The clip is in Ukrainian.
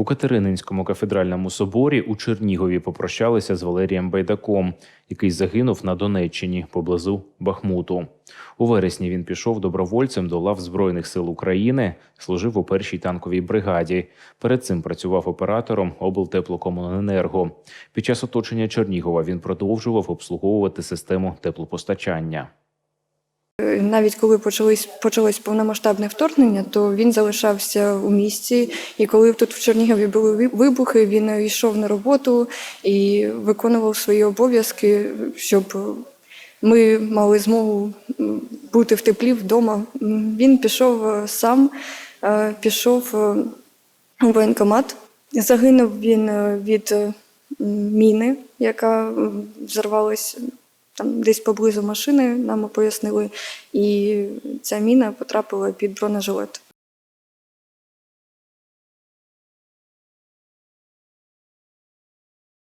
У Катерининському кафедральному соборі у Чернігові попрощалися з Валерієм Байдаком, який загинув на Донеччині поблизу Бахмуту. У вересні він пішов добровольцем до лав Збройних сил України, служив у першій танковій бригаді. Перед цим працював оператором облтеплокомуненерго. Під час оточення Чернігова він продовжував обслуговувати систему теплопостачання. Навіть коли почались почалось повномасштабне вторгнення, то він залишався у місті. І коли тут в Чернігові були вибухи, він йшов на роботу і виконував свої обов'язки, щоб ми мали змогу бути в теплі вдома. Він пішов е, сам, е, пішов е, у воєнкомат. Загинув він е, від е, міни, яка взорвалась там десь поблизу машини, нам пояснили, і ця міна потрапила під бронежилет.